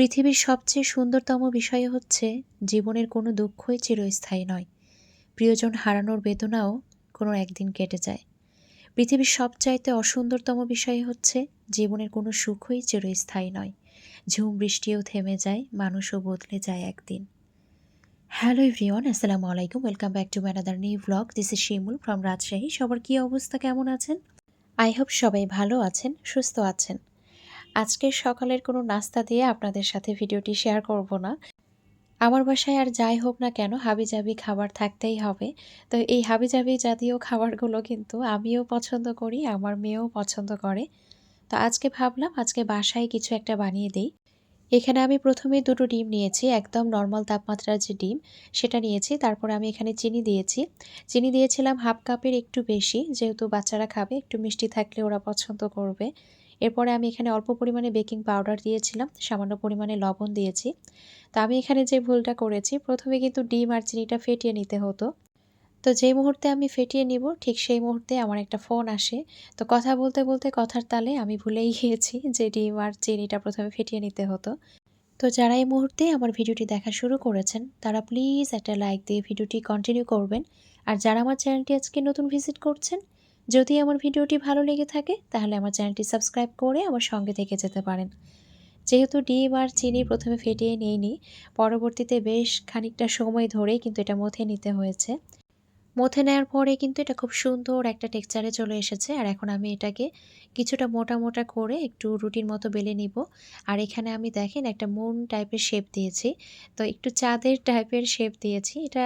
পৃথিবীর সবচেয়ে সুন্দরতম বিষয় হচ্ছে, জীবনের কোনো দুঃখই চিরস্থায়ী নয়। প্রিয়জন হারানোর বেদনাও কোনো একদিন কেটে যায়। পৃথিবীর সবচাইতে অসুন্দরতম বিষয় হচ্ছে, জীবনের কোনো সুখই চিরস্থায়ী নয়। ঝুম বৃষ্টিও থেমে যায়, মানুষও বদলে যায় একদিন। হ্যালো এভরিওয়ান, আসসালামু আলাইকুম, welcome back to my another new blog. This is Shimul from Rajshahi. সবার কী অবস্থা, কেমন আছেন? আই হোপ সবাই ভালো আছেন, সুস্থ আছেন। আজকের সকালের কোনো নাস্তা দিয়ে আপনাদের সাথে ভিডিওটি শেয়ার করব না। আমার বাসায় আর যাই হোক না কেন হাবিজাবি খাবার থাকতেই হবে। তো এই হাবিজাবি জাতীয় খাবারগুলো কিন্তু আমিও পছন্দ করি, আমার মেয়েও পছন্দ করে। তো আজকে ভাবলাম আজকে বাসায় কিছু একটা বানিয়ে দিই। এখানে আমি প্রথমে দুটো ডিম নিয়েছি, একদম নর্মাল তাপমাত্রার যে ডিম, সেটা নিয়েছি। তারপর আমি এখানে চিনি দিয়েছি। চিনি দিয়েছিলাম হাফ কাপের একটু বেশি, যেহেতু বাচ্চারা খাবে, একটু মিষ্টি থাকলে ওরা পছন্দ করবে। এরপরে আমি এখানে অল্প পরিমাণে বেকিং পাউডার দিয়েছিলাম, সামান্য পরিমাণে লবণ দিয়েছি। তো আমি এখানে যে ভুলটা করেছি, প্রথমে কিন্তু ডিম আর চিনিটা ফেটিয়ে নিতে হতো। তো যে মুহূর্তে আমি ফেটিয়ে নিব, ঠিক সেই মুহূর্তে আমার একটা ফোন আসে। তো কথা বলতে বলতে কথার তালে আমি ভুলেই গিয়েছি যে ডিম আর চিনিটা প্রথমে ফেটিয়ে নিতে হতো। তো যারা এই মুহূর্তে আমার ভিডিওটি দেখা শুরু করেছেন, তারা প্লিজ একটা লাইক দিয়ে ভিডিওটি কন্টিনিউ করবেন। আর যারা আমার চ্যানেলটি আজকে নতুন ভিজিট করছেন যদি আমার ভিডিওটি ভালো লেগে থাকে, তাহলে আমার চ্যানেলটি সাবস্ক্রাইব করে আমার সঙ্গে থেকে যেতে পারেন। যেহেতু ডিম আর চিনি প্রথমে ফেটিয়ে নিইনি, পরবর্তীতে বেশ খানিকটা সময় ধরেই কিন্তু এটা মথে নিতে হয়েছে। মথে নেওয়ার পরে কিন্তু এটা খুব সুন্দর একটা টেক্সচারে চলে এসেছে। আর এখন আমি এটাকে কিছুটা মোটা মোটা করে একটু রুটির মতো বেলে নিব। আর এখানে আমি দেখেন একটা মুন টাইপের শেপ দিয়েছি। তো একটু চাঁদের টাইপের শেপ দিয়েছি। এটা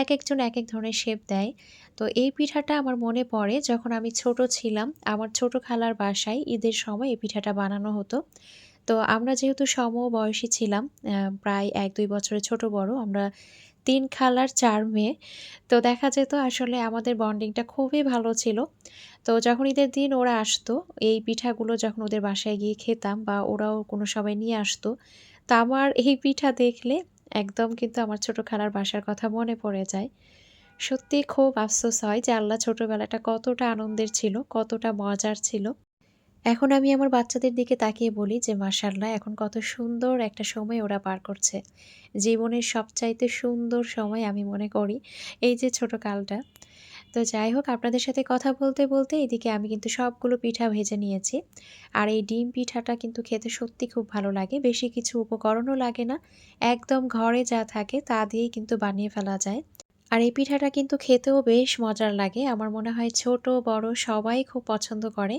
এক একজন এক এক ধরনের শেপ দেয়। তো এই পিঠাটা আমার মনে পড়ে যখন আমি ছোট ছিলাম। আমার ছোট খালার বাসায় ঈদের সময় এই পিঠাটা বানানো হতো। তো আমরা যেহেতু সমবয়সী ছিলাম প্রায় এক দুই বছরের ছোট বড়, আমরা তিন খালার চার মেয়ে। তো দেখা যেত আসলে আমাদের বন্ডিংটা খুবই ভালো ছিল। তো যখন ঈদের দিন ওরা আসতো, এই পিঠাগুলো যখন ওদের বাসায় গিয়ে খেতাম বা ওরাও কোনো সবাই নিয়ে আসতো, তো আমার এই পিঠা দেখলে একদম কিন্তু আমার ছোট খালার বাসার কথা মনে পড়ে যায়। সত্যি খুব আফসোস হয় যে আল্লাহ ছোটোবেলাটা কতটা আনন্দের ছিল, কতটা মজার ছিল। এখন আমি আমার বাচ্চাদের দিকে তাকিয়ে বলি যে মাসাল্লাহ এখন কত সুন্দর একটা সময় ওরা পার করছে। জীবনের সবচাইতে সুন্দর সময় আমি মনে করি এই যে ছোট কালটা। তো যাই হোক, আপনাদের সাথে কথা বলতে বলতে এদিকে আমি কিন্তু সবগুলো পিঠা ভেজে নিয়েছি। আর এই ডিম পিঠাটা কিন্তু খেতে সত্যি খুব ভালো লাগে। বেশি কিছু উপকরণও লাগে না। একদম ঘরে যা থাকে তা দিয়েই কিন্তু বানিয়ে ফেলা যায়। আর এই পিঠাটা কিন্তু খেতেও বেশ মজার লাগে। আমার মনে হয় ছোট, বড় সবাই খুব পছন্দ করে।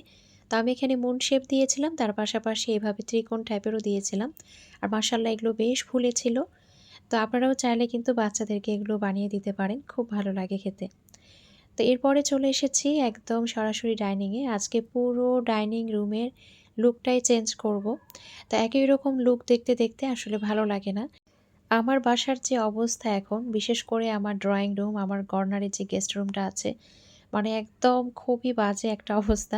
তো আমি এখানে মুন শেপ দিয়েছিলাম, তার পাশাপাশি এভাবে ত্রিকোণ টাইপেরও দিয়েছিলাম। আর মাসাল্লাহ এগুলো বেশ ফুলেছিল। তো আপনারাও চাইলে কিন্তু বাচ্চাদেরকে এগুলো বানিয়ে দিতে পারেন, খুব ভালো লাগে খেতে। তো এরপরে চলে এসেছি একদম সরাসরি ডাইনিংয়ে আজকে পুরো ডাইনিং রুমের লুকটাই চেঞ্জ করব। তো একই রকম লুক দেখতে দেখতে আসলে ভালো লাগে না। আমার বাসার যে অবস্থা এখন, বিশেষ করে আমার ড্রয়িং রুম আমার কর্নারে যে গেস্ট রুমটা আছে মানে একদম খুবই বাজে একটা অবস্থা।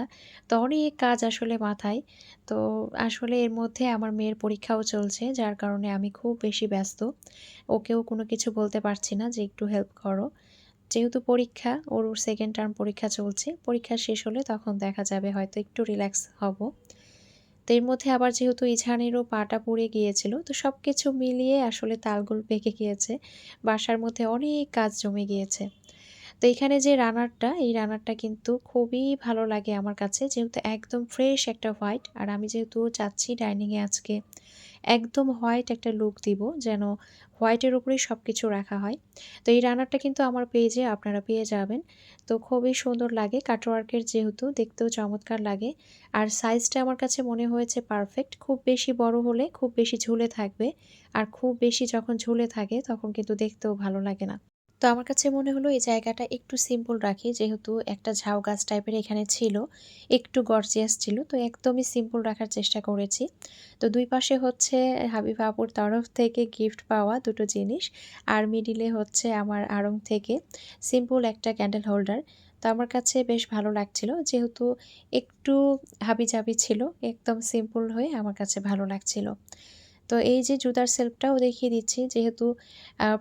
তো অনেক কাজ আসলে মাথায়। তো আসলে এর মধ্যে আমার মেয়ের পরীক্ষাও চলছে, যার কারণে আমি খুব বেশি ব্যস্ত। ওকেও কোনো কিছু বলতে পারছি না যে একটু হেল্প করো। যেহেতু পরীক্ষা, ওর সেকেন্ড টার্ম পরীক্ষা চলছে। পরীক্ষা শেষ হলে তখন দেখা যাবে হয়তো একটু রিল্যাক্স হব। তো এর মধ্যে আবার যেহেতু ইঝানেরও পাটা পুড়ে গিয়েছিল, তো সব কিছু মিলিয়ে আসলে তালগুল পেকে গিয়েছে। বাসার মধ্যে অনেক কাজ জমে গিয়েছে। তো এখানে যে রানারটা এই রানারটা কিন্তু খুবই ভালো লাগে আমার কাছে। যেহেতু একদম ফ্রেশ একটা হোয়াইট আর আমি যেহেতু চাচ্ছি ডাইনিংয়ে আজকে একদম হোয়াইট একটা লুক দিব, যেন হোয়াইটের উপরেই সব কিছু রাখা হয়। তো এই রানারটা কিন্তু আমার পেজে আপনারা পেয়ে যাবেন। তো খুবই সুন্দর লাগে কাটওয়ার্কের যেহেতু দেখতেও চমৎকার লাগে। আর সাইজটা আমার কাছে মনে হয়েছে পারফেক্ট খুব বেশি বড় হলে খুব বেশি ঝুলে থাকবে, আর খুব বেশি যখন ঝুলে থাকে তখন কিন্তু দেখতেও ভালো লাগে না। তো আমার কাছে মনে হলো এই জায়গাটা একটু সিম্পল রাখি, যেহেতু একটা ঝাউ গাছ টাইপের এখানে ছিল, একটু গর্জিয়াস ছিল, তো একদমই সিম্পল রাখার চেষ্টা করেছি। তো দুই পাশে হচ্ছে হাবিব আপুর তরফ থেকে গিফট পাওয়া দুটো জিনিস, আর মিডিলে হচ্ছে আমার আড়ং থেকে সিম্পল একটা ক্যান্ডেল হোল্ডার তো আমার কাছে বেশ ভালো লাগছিল, যেহেতু একটু হাবিজাবি ছিল, একদম সিম্পল হয়ে আমার কাছে ভালো লাগছিল। তো এই যে জুতার সেলফটাও দেখিয়ে দিচ্ছি, যেহেতু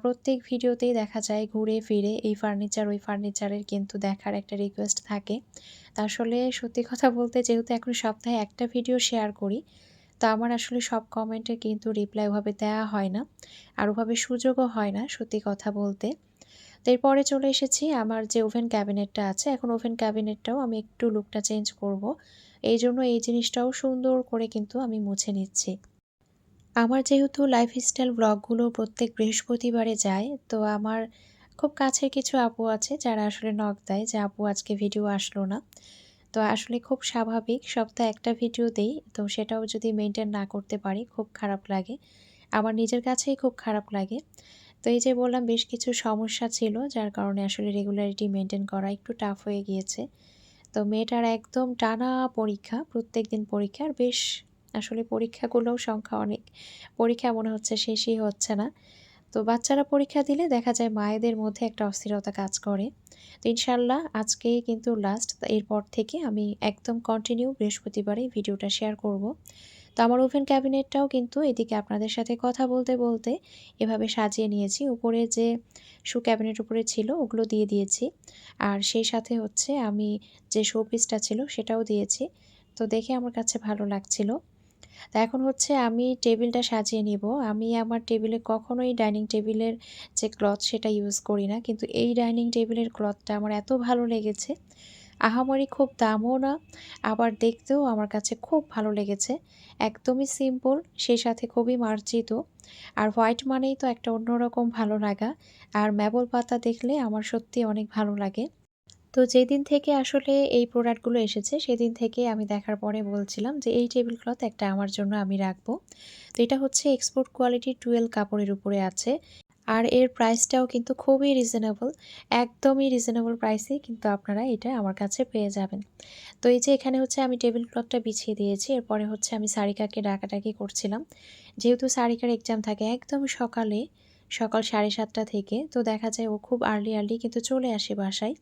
প্রত্যেক ভিডিওতেই দেখা যায় ঘুরে ফিরে এই ফার্নিচার, ওই ফার্নিচারের কিন্তু দেখার একটা রিকোয়েস্ট থাকে। তা আসলে সত্যি কথা বলতে যেহেতু এখন সপ্তাহে একটা ভিডিও শেয়ার করি, তো আমার আসলে সব কমেন্টে কিন্তু রিপ্লাই ওভাবে দেওয়া হয় না, আর ওভাবে সুযোগও হয় না, সত্যি কথা বলতে। তো এরপরে চলে এসেছি, আমার যে ওভেন ক্যাবিনেটটা আছে, এখন ওভেন ক্যাবিনেটটাও আমি একটু লুকটা চেঞ্জ করব। এই জন্য এই জিনিসটাও সুন্দর করে কিন্তু আমি মুছে নিচ্ছি। আমার যেহেতু লাইফস্টাইল ব্লগগুলো প্রত্যেক বৃহস্পতিবারে যায়, তো আমার খুব কাছের কিছু আপু আছে যারা আসলে নক দেয় যে, আপু, আজকে ভিডিও আসলো না। তো আসলে খুব স্বাভাবিক, সপ্তাহে একটা ভিডিও দেই, তো সেটাও যদি মেনটেন না করতে পারি, খুব খারাপ লাগে। আমার নিজের কাছেই খুব খারাপ লাগে। তো এই যে বললাম, বেশ কিছু সমস্যা ছিল, যার কারণে আসলে রেগুলারিটি মেনটেন করা একটু টাফ হয়ে গিয়েছে। তো মেয়েটার একদম টানা পরীক্ষা প্রত্যেক দিন পরীক্ষার, বেশ আসলে পরীক্ষাগুলোও সংখ্যা অনেক। পরীক্ষা মনে হচ্ছে শেষই হচ্ছে না। তো বাচ্চারা পরীক্ষা দিলে দেখা যায় মায়েদের মধ্যে একটা অস্থিরতা কাজ করে। তো ইনশাল্লাহ আজকেই কিন্তু লাস্ট এরপর থেকে আমি একদম কন্টিনিউ বৃহস্পতিবারে ভিডিওটা শেয়ার করব। তো আমার ওভেন ক্যাবিনেটটাও কিন্তু এদিকে আপনাদের সাথে কথা বলতে বলতে এভাবে সাজিয়ে নিয়েছি। উপরে যে শু ক্যাবিনেট উপরে ছিল ওগুলো দিয়ে দিয়েছি। আর সেই সাথে হচ্ছে আমি যে শো পিসটা ছিল সেটাও দিয়েছি। তো দেখে আমার কাছে ভালো লাগছিল। তা এখন হচ্ছে আমি টেবিলটা সাজিয়ে নিব। আমি আমার টেবিলে কখনোই ডাইনিং টেবিলের যে ক্লথ সেটা ইউজ করি না। কিন্তু এই ডাইনিং টেবিলের ক্লথটা আমার এত ভালো লেগেছে। আহামরি খুব দামও না, আবার দেখতেও আমার কাছে খুব ভালো লেগেছে। একদমই সিম্পল সেই সাথে খুবই মার্জিত। আর হোয়াইট মানেই তো একটা অন্যরকম ভালো লাগা। আর ম্যাবল পাতা দেখলে আমার সত্যি অনেক ভালো লাগে। তো যেদিন থেকে আসলে এই প্রোডাক্টগুলো এসেছে, সেদিন থেকে আমি দেখার পরে বলছিলাম যে এই টেবিল ক্লথ একটা আমার জন্য আমি রাখব। তো এটা হচ্ছে এক্সপোর্ট কোয়ালিটি টুয়েলভ কাপড়ের উপরে আছে। আর এর প্রাইসটাও কিন্তু খুবই রিজনেবল একদমই রিজনেবল প্রাইসে কিন্তু আপনারা এটা আমার কাছে পেয়ে যাবেন। তো এই যে এখানে হচ্ছে আমি টেবিল ক্লথটা বিছিয়ে দিয়েছি, এরপরে হচ্ছে আমি সারিকাকে ডাকাডাকি করছিলাম। যেহেতু সারিকার এক্সাম থাকে একদম সকালে, সকাল সাড়ে সাতটা থেকে, তো দেখা যায় ও খুব আর্লি আর্লি কিন্তু চলে আসে বাসায়।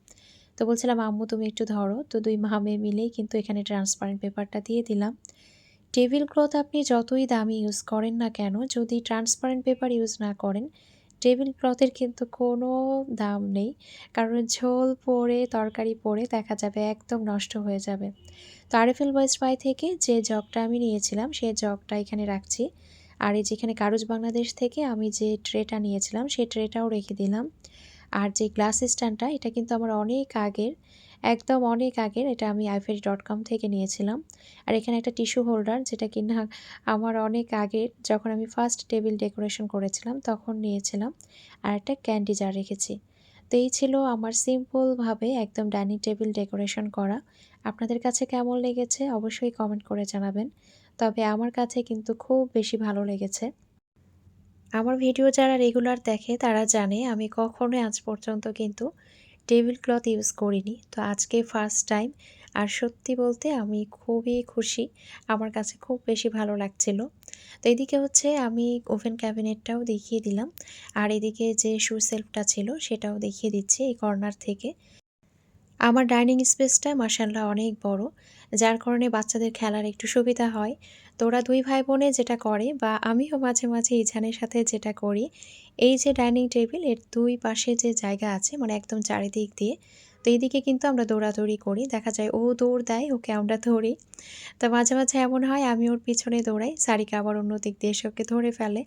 তো বলছিলাম, আম্মু, তুমি একটু ধরো। তো দুই মা মেয়ে মিলেই কিন্তু এখানে ট্রান্সপারেন্ট পেপারটা দিয়ে দিলাম। টেবিল ক্লথ আপনি যতই দামি ইউজ করেন না কেন, যদি ট্রান্সপারেন্ট পেপার ইউজ না করেন, টেবিল ক্লথের কিন্তু কোনো দাম নেই। কারণ ঝোল পড়ে, তরকারি পড়ে, দেখা যাবে একদম নষ্ট হয়ে যাবে। তো আরএফএল ওয়েস্ট বাই থেকে যে জগটা আমি নিয়েছিলাম সেই জগটা এখানে রাখছি। আর এই যেখানে কারুজ বাংলাদেশ থেকে আমি যে ট্রেটা নিয়েছিলাম সেই ট্রেটাও রেখে দিলাম। আর যে গ্লাস স্ট্যান্ডটা, এটা কিন্তু আমার অনেক আগের, একদম অনেক আগের, এটা আমি আইফেরি ডট কম থেকে নিয়েছিলাম। আর এখানে একটা টিস্যু হোল্ডার যেটা কিনা আমার অনেক আগের, যখন আমি ফার্স্ট টেবিল ডেকোরেশন করেছিলাম, তখন নিয়েছিলাম। আর একটা ক্যান্ডি জার রেখেছি। তো এই ছিল আমার সিম্পলভাবে একদম ডাইনিং টেবিল ডেকোরেশন করা। আপনাদের কাছে কেমন লেগেছে? অবশ্যই কমেন্ট করে জানাবেন। তবে আমার কাছে কিন্তু খুব বেশি ভালো লেগেছে। আমার ভিডিও যারা রেগুলার দেখে তারা জানে আমি কখনোই আজ পর্যন্ত কিন্তু টেবিল ক্লথ ইউজ করিনি। তো আজকে ফার্স্ট টাইম আর সত্যি বলতে আমি খুবই খুশি। আমার কাছে খুব বেশি ভালো লাগছিল। তো এদিকে হচ্ছে আমি ওভেন ক্যাবিনেটটাও দেখিয়ে দিলাম। আর এদিকে যে শু সেলফটা ছিল সেটাও দেখিয়ে দিচ্ছি এই কর্নার থেকে। আমার ডাইনিং স্পেসটা মার্শাল্লাহ অনেক বড়, যার কারণে বাচ্চাদের খেলার একটু সুবিধা হয়। তো ওরা দুই ভাই বোনে যেটা করে বা আমিও মাঝে মাঝে ইছানের সাথে যেটা করি, এই যে ডাইনিং টেবিল, এর দুই পাশে যে জায়গা আছে মানে একদম চারিদিক দিয়ে, তো এইদিকে কিন্তু আমরা দৌড়াদৌড়ি করি। দেখা যায় ও দৌড় দেয়, ওকে আমরা ধরি। তো মাঝে মাঝে এমন হয়, আমি ওর পিছনে দৌড়াই, সারিকা আবার অন্য দিক দিয়ে এসে ওকে ধরে ফেলে।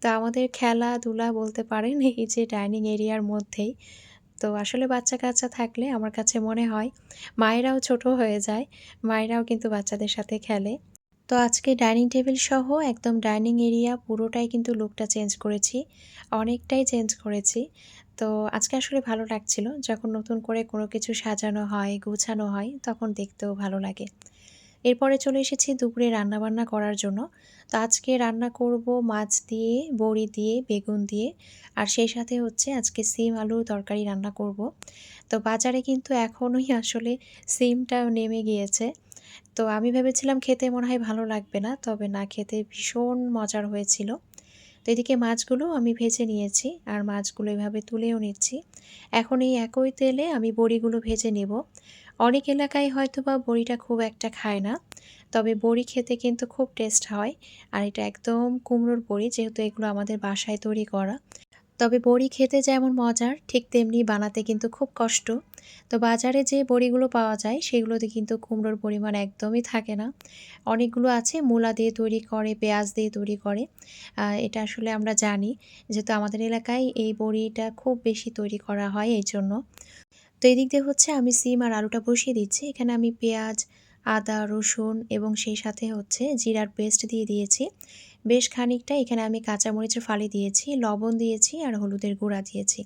তো আমাদের খেলাধুলা বলতে পারেন এই যে ডাইনিং এরিয়ার মধ্যেই তো আসলে বাচ্চা কাচ্চা থাকলে আমার কাছে মনে হয় মায়েরাও ছোট হয়ে যায়, মায়েরাও কিন্তু বাচ্চাদের সাথে খেলে। তো আজকে ডাইনিং টেবিল সহ একদম ডাইনিং এরিয়া পুরোটাই কিন্তু লুকটা চেঞ্জ করেছি, অনেকটাই চেঞ্জ করেছি। তো আজকে আসলে ভালো লাগছিল, যখন নতুন করে কোনো কিছু সাজানো হয়, গুছানো হয়, তখন দেখতেও ভালো লাগে। এরপরে চলে এসেছি দুপুরে রান্নাবান্না করার জন্য। তো আজকে রান্না করব মাছ দিয়ে, বড়ি দিয়ে, বেগুন দিয়ে। আর সেই সাথে হচ্ছে আজকে সিম আলু তরকারি রান্না করব। তো বাজারে কিন্তু এখনই আসলে সিমটা নেমে গিয়েছে। তো আমি ভেবেছিলাম খেতে মনে হয় ভালো লাগবে না, তবে না, খেতে ভীষণ মজার হয়েছিল। তো এদিকে মাছগুলো আমি ভেজে নিয়েছি আর মাছগুলো এভাবে তুলেও নিচ্ছি। এখন এই একই তেলে আমি বড়িগুলো ভেজে নেব। অনেক এলাকায় হয়তো বা বড়িটা খুব একটা খায় না, তবে বড়ি খেতে কিন্তু খুব টেস্ট হয়। আর এটা একদম কুমড়োর বড়ি, যেহেতু এগুলো আমাদের বাসায় তৈরি করা। তবে বড়ি খেতে যেমন মজার, ঠিক তেমনি বানাতে কিন্তু খুব কষ্ট। তো বাজারে যে বড়িগুলো পাওয়া যায়, সেগুলোতে কিন্তু কুমড়োর পরিমাণ একদমই থাকে না। অনেকগুলো আছে, মূলা দিয়ে তৈরি করে, পেঁয়াজ দিয়ে তৈরি করে। এটা আসলে আমরা জানি, যেহেতু আমাদের এলাকায় এই বড়িটা খুব বেশি তৈরি করা হয় এই জন্য। তো এদিক দিয়ে হচ্ছে আমি সিম আর আলুটা বসিয়ে দিচ্ছি। এখানে আমি পেঁয়াজ, আদা, রসুন এবং সেই সাথে হচ্ছে জিরার পেস্ট দিয়ে দিয়েছি। বেশ খানিকটা এখানে আমি কাঁচামরিচের ফালি দিয়েছি, লবণ দিয়েছি আর হলুদের গুঁড়া দিয়েছি।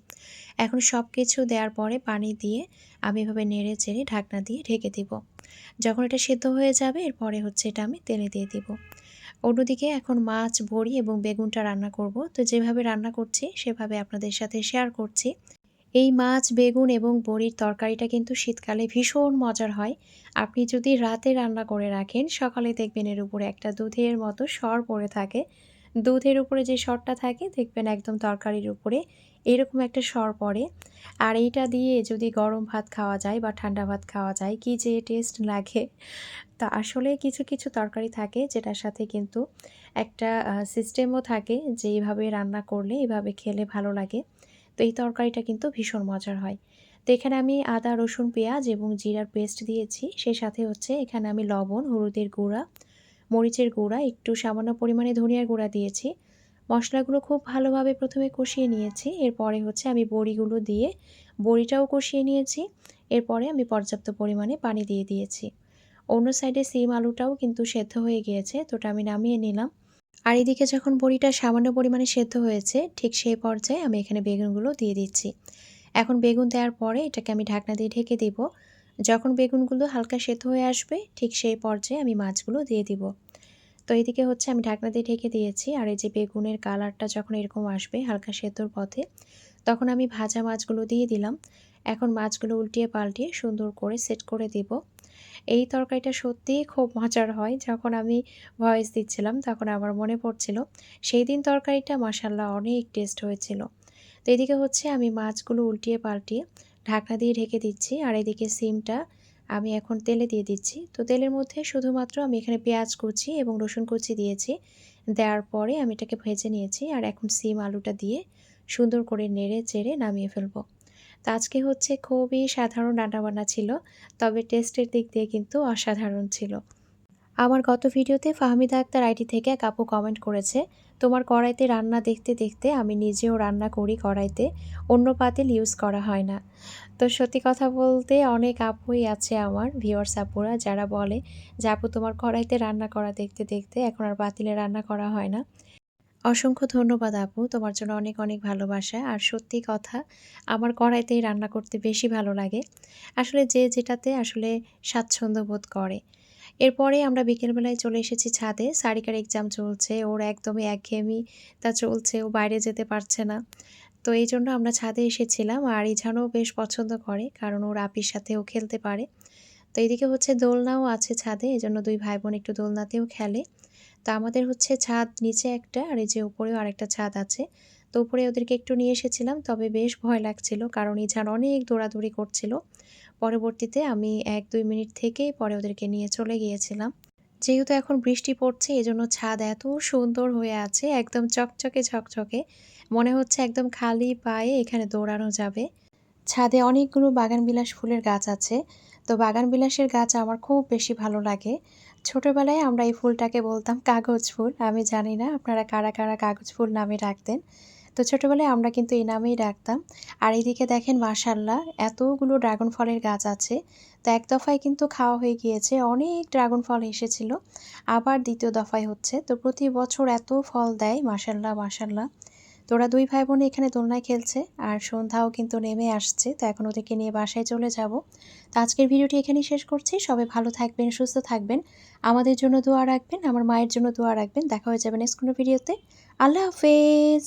এখন সব কিছু দেওয়ার পরে পানি দিয়ে আমি এভাবে নেড়ে চেড়ে ঢাকনা দিয়ে ঢেকে দিব। যখন এটা সেদ্ধ হয়ে যাবে, এরপরে হচ্ছে এটা আমি তেলে দিয়ে দিব। অন্যদিকে এখন মাছ, বড়ি এবং বেগুনটা রান্না করব। তো যেভাবে রান্না করছি, সেভাবে আপনাদের সাথে শেয়ার করছি। এই মাছ, বেগুন এবং বড়ির তরকারিটা কিন্তু শীতকালে ভীষণ মজার হয়। আপনি যদি রাতে রান্না করে রাখেন, সকালে দেখবেন এর উপরে একটা দুধের মতো সর পড়ে থাকে। দুধের উপরে যে সরটা থাকে, দেখবেন একদম তরকারির উপরে এরকম একটা সর পড়ে। আর এইটা দিয়ে যদি গরম ভাত খাওয়া যায় বা ঠান্ডা ভাত খাওয়া যায়, কি যে টেস্ট লাগে। তা আসলে কিছু কিছু তরকারি থাকে যেটার সাথে কিন্তু একটা সিস্টেমও থাকে যে এইভাবে রান্না করলে, এইভাবে খেলে ভালো লাগে। তো এই তরকারিটা কিন্তু ভীষণ মজার হয়। তো এখানে আমি আদা, রসুন, পেঁয়াজ এবং জিরার পেস্ট দিয়েছি। সেই সাথে হচ্ছে এখানে আমি লবণ, হলুদের গুঁড়া, মরিচের গুঁড়া, একটু সামান্য পরিমাণে ধনিয়ার গুঁড়া দিয়েছি। মশলাগুলো খুব ভালোভাবে প্রথমে কষিয়ে নিয়েছি। এরপরে হচ্ছে আমি বড়িগুলো দিয়ে বড়িটাও কষিয়ে নিয়েছি। এরপরে আমি পর্যাপ্ত পরিমাণে পানি দিয়ে দিয়েছি। অন্য সাইডে সিম আলুটাও কিন্তু সেদ্ধ হয়ে গিয়েছে। তোটা আমি নামিয়ে নিলাম। আর এদিকে যখন বড়িটা সামান্য পরিমাণে সেদ্ধ হয়েছে, ঠিক সেই পর্যায়ে আমি এখানে বেগুনগুলো দিয়ে দিচ্ছি। এখন বেগুন দেওয়ার পরে এটাকে আমি ঢাকনা দিয়ে ঢেকে দিব। যখন বেগুনগুলো হালকা সেদ্ধ হয়ে আসবে, ঠিক সেই পর্যায়ে আমি মাছগুলো দিয়ে দিব। তো এদিকে হচ্ছে আমি ঢাকনা দিয়ে ঢেকে দিয়েছি, আর এই যে বেগুনের কালারটা যখন এরকম আসবে হালকা সেদ্ধর পথে, তখন আমি ভাজা মাছগুলো দিয়ে দিলাম। এখন মাছগুলো উল্টিয়ে পাল্টিয়ে সুন্দর করে সেট করে দিব। এই তরকারিটা সত্যিই খুব মজার হয়। যখন আমি ভয়েস দিচ্ছিলাম, তখন আমার মনে পড়ছিল, সেই দিন তরকারিটা মাসাল্লাহ অনেক টেস্ট হয়েছিল। তো এদিকে হচ্ছে আমি মাছগুলো উল্টিয়ে পাল্টিয়ে ঢাকনা দিয়ে ঢেকে দিচ্ছি আর এদিকে সিমটা আমি এখন তেলে দিয়ে দিচ্ছি। তো তেলের মধ্যে শুধুমাত্র আমি এখানে পেঁয়াজ কুচি এবং রসুন কুচি দিয়েছি। দেওয়ার পরে আমি এটাকে ভেজে নিয়েছি আর এখন সিম আলুটা দিয়ে সুন্দর করে নেড়ে চেড়ে নামিয়ে ফেলব। তো আজকে হচ্ছে খুবই সাধারণ রান্নাবান্না ছিল, তবে টেস্টের দিক দিয়ে কিন্তু অসাধারণ ছিল। আমার গত ভিডিওতে ফাহমিদা আক্তার আইটি থেকে এক আপু কমেন্ট করেছে, তোমার কড়াইতে রান্না দেখতে দেখতে আমি নিজেও রান্না করি কড়াইতে, অন্য পাতিল ইউজ করা হয় না। তো সত্যি কথা বলতে অনেক আপুই আছে আমার ভিওয়ার্স আপুরা, যারা বলে যে, আপু তোমার কড়াইতে রান্না করা দেখতে দেখতে এখন আর পাতিলে রান্না করা হয় না। অসংখ্য ধন্যবাদ আপু। তোমার জন্য অনেক অনেক ভালোবাসা। আর সত্যি কথা, আমার কড়াইতেই রান্না করতে বেশি ভালো লাগে। আসলে যে যেটাতে আসলে স্বাচ্ছন্দ্য বোধ করে। এরপরে আমরা বিকেলবেলায় চলে এসেছি ছাদে। সারিকার এক্সাম চলছে, ওর একদমই একঘেয়েমি তা চলছে, ও বাইরে যেতে পারছে না। তো এই জন্য আমরা ছাদে এসেছিলাম। আর ইঝানও বেশ পছন্দ করে, কারণ ওর আপির সাথে ও খেলতে পারে। তো এদিকে হচ্ছে দোলনাও আছে ছাদে এই জন্য দুই ভাই বোন একটু দোলনাতেও খেলে। তো আমাদের হচ্ছে ছাদ নিচে একটা, আর এই যে উপরেও আরেকটা ছাদ আছে। তো উপরে ওদেরকে একটু নিয়ে এসেছিলাম, তবে বেশ ভয় লাগছিল, কারণ এই ইঝান অনেক দৌড়াদৌড়ি করছিল। পরবর্তীতে আমি এক দুই মিনিট থেকেই পরে ওদেরকে নিয়ে চলে গিয়েছিলাম। যেহেতু এখন বৃষ্টি পড়ছে, এজন্য ছাদ এত সুন্দর হয়ে আছে, একদম চকচকে ঝকঝকে। মনে হচ্ছে একদম খালি পায়ে এখানে দৌড়ানো যাবে। ছাদে অনেকগুলো বাগানবিলাস ফুলের গাছ আছে, তো বাগানবিলাসের গাছ আমার খুব বেশি ভালো লাগে। ছোটোবেলায় আমরা এই ফুলটাকে বলতাম কাগজ ফুল। আমি জানি না আপনারা কারা কারা কাগজ ফুল নামে ডাকতেন। তো ছোটোবেলায় আমরা কিন্তু এই নামেই ডাকতাম। আর এদিকে দেখেন মার্শাল্লাহ এতগুলো ড্রাগন ফলের গাছ আছে। তো এক দফায় কিন্তু খাওয়া হয়ে গিয়েছে, অনেক ড্রাগন ফল এসেছিল। আবার দ্বিতীয় দফায় হচ্ছে। তো প্রতি বছর এত ফল দেয় মার্শাল্লাহ মার্শাল্লাহ তোরা দুই ভাই বোন এখানে দোলনায় খেলছে আর সন্ধ্যাও কিন্তু নেমে আসছে, তো এখন ওদেরকে নিয়ে বাসায় চলে যাব। তো আজকের ভিডিওটি এখানেই শেষ করছি। সবাই ভালো থাকবেন, সুস্থ থাকবেন। আমাদের জন্য দোয়া রাখবেন, আমার মায়ের জন্য দোয়া রাখবেন। দেখা হয়ে যাবে নেক্সট কোনো ভিডিওতে আল্লাহ হাফেজ!